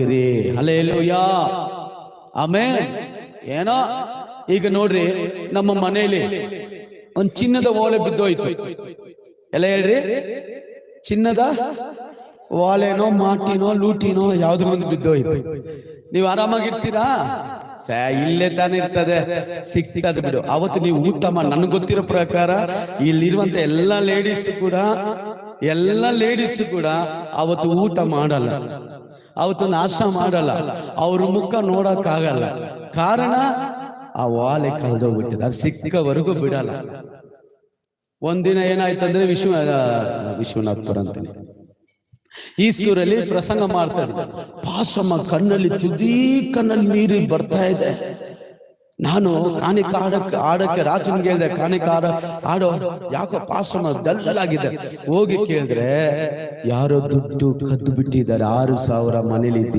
ಮಾಡ್ತೀರಿ ಯಾ ಆಮೇ ಏನೋ. ಈಗ ನೋಡ್ರಿ, ನಮ್ಮ ಮನೆಯಲ್ಲಿ ಒಂದ್ ಚಿನ್ನದ ಓಲೆ ಬಿದ್ದೋಯ್ತು. ಎಲ್ಲ ಹೇಳ್ರಿ. ಚಿನ್ನದ ಓಲೆನೋ, ಮಾಟಿನೋ, ಲೂಟಿನೋ ಯಾವ್ದ್ರ ಒಂದು ಬಿದ್ದೋಯ್ತು. ನೀವು ಆರಾಮಾಗಿರ್ತೀರಾ? ಸ, ಇಲ್ಲೇ ತಾನೇ ಇರ್ತದೆ. ಸಿಕ್ತದ ಬಿಡು. ಅವತ್ತು ನೀವು ಮಾಡಿ, ನನ್ಗೆ ಗೊತ್ತಿರೋ ಪ್ರಕಾರ ಇಲ್ಲಿರುವಂತ ಎಲ್ಲಾ ಲೇಡೀಸ್ ಕೂಡ, ಎಲ್ಲ ಲೇಡೀಸ್ ಕೂಡ ಅವತ್ತು ಊಟ ಮಾಡಲ್ಲ. ಅವತ್ತು ನಾಶ ಮಾಡಲ್ಲ. ಅವ್ರ ಮುಖ ನೋಡಕ್ ಆಗಲ್ಲ ಕಾರಣ, ಆ ವಾಲೆ ಕಳೆದೋಗ್ಬಿಟ್ಟಿದೆ. ಅದು ಸಿಕ್ಕವರೆಗೂ ಬಿಡಲ್ಲ. ಒಂದಿನ ಏನಾಯ್ತಂದ್ರೆ ವಿಶ್ವ ವಿಶ್ವನಾಥ್ಪುರ ಅಂತಾನೆ. ಈಸ್ಟೂರಲ್ಲಿ ಪ್ರಸಂಗ ಮಾಡ್ತಾರೆ ಪಾಸಮ್ಮ ಕಣ್ಣಲ್ಲಿ ತುದಿ ಕಣ್ಣಲ್ಲಿ ನೀರು ಬರ್ತಾ ಇದೆ. ನಾನು ಕಾಣಿಕ ಆಡಕ್ಕೆ ಆಡಕ್ಕೆ ರಾಜನ್ಗೆ ಹೇಳ್ದೆ ಕಾಣಿಕ ಆಡ ಆಡೋ ಯಾಕೋ ಪಾಶ್ರಮ ಡಲ್ಲಾಗಿದೆ. ಹೋಗಿ ಕೇಳಿದ್ರೆ ಯಾರೋ ದುಡ್ಡು ಕದ್ದು ಬಿಟ್ಟಿದ್ದಾರೆ ಆರು ಸಾವಿರ ಮನೇಲಿ